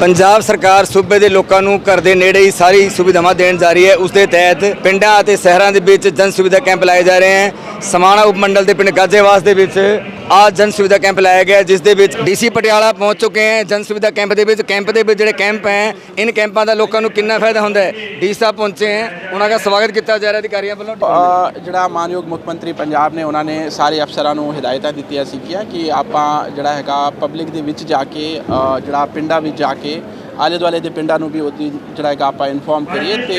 ਪੰਜਾਬ ਸਰਕਾਰ ਸੂਬੇ ਦੇ ਲੋਕਾਂ ਨੂੰ ਘਰ ਦੇ ਨੇੜੇ ਹੀ ਸਾਰੀ ਸੁਵਿਧਾਵਾਂ ਦੇਣ ਜਾ ਰਹੀ ਹੈ। ਉਸ ਦੇ ਤਹਿਤ ਪਿੰਡਾਂ ਅਤੇ ਸ਼ਹਿਰਾਂ ਦੇ ਵਿੱਚ ਜਨ ਸੁਵਿਧਾ ਕੈਂਪ ਲਾਏ ਜਾ ਰਹੇ ਹਨ। ਸਮਾਣਾ ਉਪ ਮੰਡਲ ਦੇ ਪਿੰਡ ਗਾਜੇਵਾਸ ਦੇ ਵਿੱਚ ਆ ਜਨ ਸੁਵਿਧਾ ਕੈਂਪ ਲਾਇਆ ਗਿਆ, ਜਿਸ ਦੇ ਵਿੱਚ ਡੀਸੀ ਪਟਿਆਲਾ ਪਹੁੰਚ ਚੁੱਕੇ ਹੈ। ਜਨ ਸੁਵਿਧਾ ਕੈਂਪ ਦੇ ਵਿੱਚ, ਕੈਂਪ ਦੇ ਵਿੱਚ ਜਿਹੜੇ ਕੈਂਪ ਹੈ, ਇਨ ਕੈਂਪਾਂ ਦਾ ਲੋਕਾਂ ਨੂੰ ਕਿੰਨਾ ਫਾਇਦਾ ਹੁੰਦਾ ਹੈ? ਡੀ ਸਾਹਿਬ ਪਹੁੰਚੇ ਹੈ, ਉਹਨਾਂ ਦਾ ਸਵਾਗਤ ਕੀਤਾ ਜਾ ਰਿਹਾ ਅਧਿਕਾਰੀਆਂ ਵੱਲੋਂ। ਜਿਹੜਾ ਮਾਨਯੋਗ ਮੁੱਖ ਮੰਤਰੀ ਪੰਜਾਬ ਨੇ, ਉਹਨਾਂ ਨੇ ਸਾਰੇ ਅਫਸਰਾਂ ਨੂੰ ਹਦਾਇਤਾਂ ਦਿੱਤੀਆਂ ਸੀਗੀਆਂ ਕਿ ਆਪਾਂ ਜਿਹੜਾ ਹੈਗਾ ਪਬਲਿਕ ਦੇ ਵਿੱਚ ਜਾ ਕੇ ਜਿਹੜਾ ਪਿੰਡਾਂ ਵਿੱਚ ਜਾ ਕੇ ਆਲੇ ਦੁਆਲੇ ਦੇ ਪਿੰਡਾਂ ਨੂੰ ਵੀ ਉਹਦੀ ਜਿਹੜਾ ਹੈਗਾ ਆਪਾਂ ਇਨਫੋਰਮ ਕਰੀਏ ਤੇ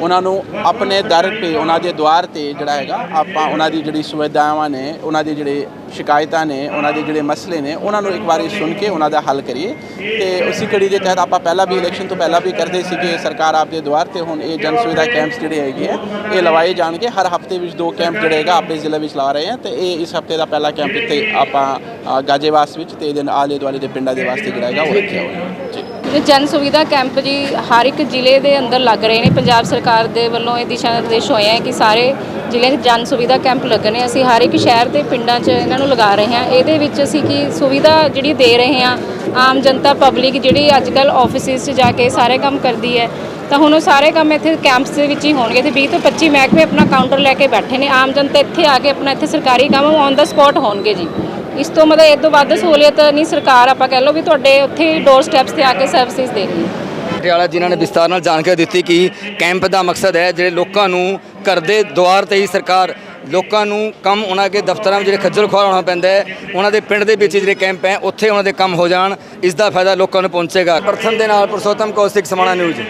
ਉਹਨਾਂ ਨੂੰ ਆਪਣੇ ਦਰ ਤੇ, ਉਹਨਾਂ ਦੇ ਦੁਆਰ ਤੇ ਜਿਹੜਾ ਹੈਗਾ ਆਪਾਂ ਉਹਨਾਂ ਦੀ ਜਿਹੜੀ ਸੁਵਿਧਾਵਾਂ ਨੇ, ਉਹਨਾਂ ਦੇ ਜਿਹੜੇ ਸ਼ਿਕਾਇਤਾਂ ਨੇ, ਉਹਨਾਂ ਦੇ ਜਿਹੜੇ ਮਸਲੇ ਨੇ, ਉਹਨਾਂ ਨੂੰ ਇੱਕ ਵਾਰੀ ਸੁਣ ਕੇ ਉਹਨਾਂ ਦਾ ਹੱਲ ਕਰੀਏ। ਤੇ ਉਸੇ ਕੜੀ ਦੇ ਤਹਿਤ ਆਪਾਂ ਪਹਿਲਾਂ ਵੀ ਇਲੈਕਸ਼ਨ ਤੋਂ ਪਹਿਲਾਂ ਵੀ ਕਰਦੇ ਸੀਗੇ ਸਰਕਾਰ ਆਪਦੇ ਦੁਆਰ ਤੇ ਹੁਣ ਇਹ ਜਨ ਸੁਵਿਧਾ ਕੈਂਪਸ ਜਿਹੜੇ ਹੈਗੇ ਆ, ਇਹ ਲਵਾਏ ਜਾਣਗੇ। ਹਰ ਹਫ਼ਤੇ ਵਿੱਚ ਦੋ ਕੈਂਪ ਜਿਹੜੇ ਹੈਗਾ ਆਪਣੇ ਜ਼ਿਲ੍ਹੇ ਵਿੱਚ ਲਾ ਰਹੇ ਆ ਤੇ ਇਹ ਇਸ ਹਫ਼ਤੇ ਦਾ ਪਹਿਲਾ ਕੈਂਪ ਇੱਥੇ ਆਪਾਂ ਗਾਜੇਵਾਸ ਵਿੱਚ ਤੇ ਇਹਦੇ ਨਾਲ ਆਲੇ ਦੁਆਲੇ ਦੇ ਪਿੰਡਾਂ ਦੇ ਵਾਸਤੇ ਜਿਹੜਾ ਹੈਗਾ ਉਹ ਰੱਖਿਆ ਹੋਇਆ। ਜੀ। ਜਨ ਸੁਵਿਧਾ ਕੈਂਪ ਜੀ ਹਰ ਇੱਕ ਜ਼ਿਲ੍ਹੇ ਦੇ ਅੰਦਰ ਲੱਗ ਰਹੇ ਨੇ। ਪੰਜਾਬ ਸਰਕਾਰ ਦੇ ਵੱਲੋਂ ਇਹ ਦਿਸ਼ਾ ਨਿਰਦੇਸ਼ ਹੋਏ ਹੈ ਕਿ ਸਾਰੇ ਜ਼ਿਲ੍ਹੇ 'ਚ ਜਨ ਸੁਵਿਧਾ ਕੈਂਪ ਲੱਗਣੇ। ਅਸੀਂ ਹਰ ਇੱਕ ਸ਼ਹਿਰ ਤੇ ਪਿੰਡਾਂ 'ਚ ਇਹਨਾਂ ਨੂੰ ਲਗਾ ਰਹੇ ਹਾਂ। ਇਹਦੇ ਵਿੱਚ ਅਸੀਂ ਕੀ ਸੁਵਿਧਾ ਜਿਹੜੀ ਦੇ ਰਹੇ ਹਾਂ, ਆਮ ਜਨਤਾ ਪਬਲਿਕ ਜਿਹੜੀ ਅੱਜ ਕੱਲ ਆਫਿਸਿਸ 'ਚ ਜਾ ਕੇ ਸਾਰੇ ਕੰਮ ਕਰਦੀ ਹੈ, ਤਾਂ ਹੁਣ ਉਹ ਸਾਰੇ ਕੰਮ ਇੱਥੇ ਕੈਂਪਸ ਦੇ ਵਿੱਚ ਹੀ ਹੋਣਗੇ। ਤੇ 20 ਤੋਂ 25 ਮਹਿਕਮੇ ਆਪਣਾ ਕਾਊਂਟਰ ਲੈ ਕੇ ਬੈਠੇ ਨੇ। ਆਮ ਜਨਤਾ ਇੱਥੇ ਆ ਕੇ ਆਪਣਾ ਇੱਥੇ ਸਰਕਾਰੀ ਕੰਮ ਔਨ ਦਾ ਸਪੌਟ ਹੋਣਗੇ ਜੀ। ਇਸ ਤੋਂ ਮਤਲਬ ਇਹ ਤੋਂ ਵੱਧ ਸਹੂਲੀਅਤ ਨਹੀਂ ਸਰਕਾਰ ਆਪਾਂ ਕਹਿ ਲਓ ਵੀ ਤੁਹਾਡੇ ਉੱਥੇ ਡੋਰ ਸਟੈਪਸ ਤੇ ਆ ਕੇ ਸਰਵਿਸਿਜ਼ ਦੇ ਰਹੀ ਹੈ। ਪਟਿਆਲਾ ਜਿਨ੍ਹਾਂ ਨੇ ਵਿਸਤਾਰ ਨਾਲ ਜਾਣਕਾਰੀ ਦਿੱਤੀ ਕਿ ਕੈਂਪ ਦਾ ਮਕਸਦ ਹੈ ਜਿਹੜੇ ਲੋਕਾਂ ਨੂੰ ਘਰ ਦੇ ਦੁਆਰ ਤੇ ਹੀ ਸਰਕਾਰ ਲੋਕਾਂ ਨੂੰ ਕੰਮ ਉਹਨਾਂ ਦੇ ਦਫ਼ਤਰਾਂ ਵਿੱਚ ਜਿਹੜੇ ਖੱਜਲ ਖੁਆਰ ਹੋਣਾ ਪੈਂਦਾ ਹੈ, ਉਹਨਾਂ ਦੇ ਪਿੰਡ ਦੇ ਵਿੱਚ ਜਿਹੜੇ ਕੈਂਪ ਹੈ, ਉੱਥੇ ਉਹਨਾਂ ਦੇ ਕੰਮ ਹੋ ਜਾਣ, ਇਸ ਦਾ ਫਾਇਦਾ ਲੋਕਾਂ ਨੂੰ ਪਹੁੰਚੇਗਾ। ਪ੍ਰਥਮ ਦੇ ਨਾਲ ਪੁਰਸ਼ੋਤਮ ਕੌਸ਼ਿਕ ਸਮਾਣਾ ਨਿਊਜ਼।